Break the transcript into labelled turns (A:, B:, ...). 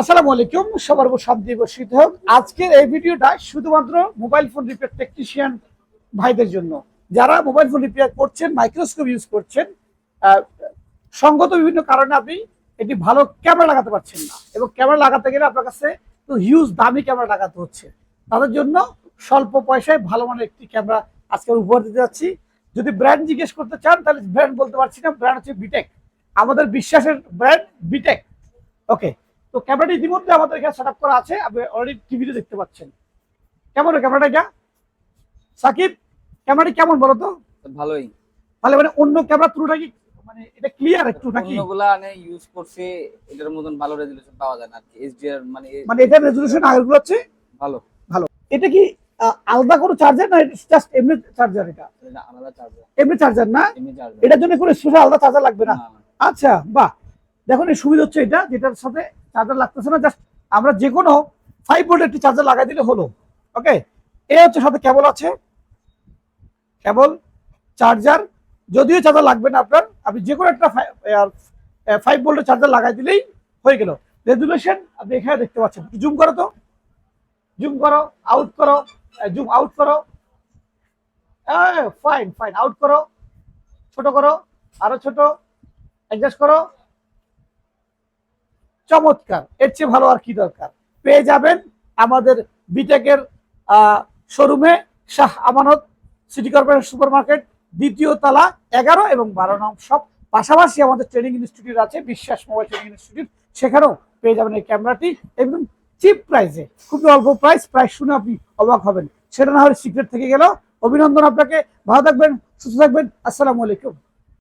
A: আসসালামু আলাইকুম, সবার শান্তি বর্ষিত হোক। আজকের এই ভিডিওটা শুধুমাত্র মোবাইল ফোন রিপেয়ার টেকনিশিয়ান ভাইদের জন্য। যারা মোবাইল ফোন রিপেয়ার করছেন, মাইক্রোস্কোপ ইউজ করছেন সঙ্গত বিভিন্ন কারণে আপনি এটি ভালো ক্যামেরা লাগাতে পারছেন না। এবং ক্যামেরা লাগাতে গেলে আপনার কাছে তো হিউজ দামি ক্যামেরা লাগাতে হচ্ছে। তাদের জন্য স্বল্প পয়সায় ভালো মানের একটি ক্যামেরা আজকে উপহার দিতে যাচ্ছি। যদি ব্র্যান্ড জিজ্ঞেস করতে চান, তাহলে ব্র্যান্ড বলতে পারছি না। ব্র্যান্ড হচ্ছে বিটেক আমাদের বিশ্বাসের ব্র্যান্ড বিটেক ওকে তো ক্যামেরাটি ইতিমধ্যে আমাদের এখানে সেট করা আছে আপনি অলরেডি টিভিতে দেখতে পাচ্ছেন। কেমন ক্যামেরাটা এটা? সাকিব ক্যামেরাটি কেমন বলো তো?
B: ভালোই।
A: তাহলে মানে অন্য ক্যামেরা তুলনা কি মানে এটা ক্লিয়ার একটু নাকি?
B: অন্যগুলা মানে ইউজ করছে এটার মতন ভালো পাওয়া যায় না আর কি। এইচডিআর মানে
A: মানে এটার রেজলিউশন আগেরগুলো হচ্ছে?
B: ভালো।
A: এটা কি আলাদা কোনো চার্জার না জাস্ট এমনি চার্জার এটা?
B: এটা আলাদা চার্জার
A: এমনি চার্জার না? এটার জন্য কোনো স্পেশাল আলাদা চার্জার লাগবে না। আচ্ছা বাহ। দেখুন, এই সুবিধা হচ্ছে এটা, যেটার সাথে চার্জার লাগতেছে না জাস্ট আমরা যে কোনো ফাইভ ভোল্ট একটি চার্জার লাগাই দিলে হলো ওকে এ হচ্ছে সাথে কেবল আছে কেবল চার্জার যদিও চার্জার লাগবে না আপনার, আপনি যে কোনো একটা ফাইভ ভোল্টের চার্জার লাগাই দিলেই হয়ে গেল। রেজুলেশন আপনি এখানে দেখতে পাচ্ছেন জুম করো তো জুম করো আউট করো জুম আউট করো ফাইন ফাইন আউট করো, ছোট করো, আরও ছোট অ্যাডজাস্ট করো চমৎকার। এর চেয়ে ভালো আর কি দরকার? পেয়ে যাবেন আমাদের বিটেকের শোরুমে Shah Amanat city corporation super market দ্বিতীয় তালা এগারো এবং বারো নং সব পাশাপাশি আমাদের ট্রেনিং ইনস্টিটিউট আছে, বিশ্বাস মোবাইল ট্রেনিং ইনস্টিটিউট। সেখানেও পেয়ে যাবেন এই ক্যামেরাটি একদম চিপ প্রাইসে, খুবই অল্প প্রাইস প্রাইস শুনে আপনি অবাক হবেন। সেটা না হলে সিক্রেট থেকে গেল। অভিনন্দন আপনাকে, ভালো থাকবেন, সুস্থ থাকবেন। আসসালামু আলাইকুম।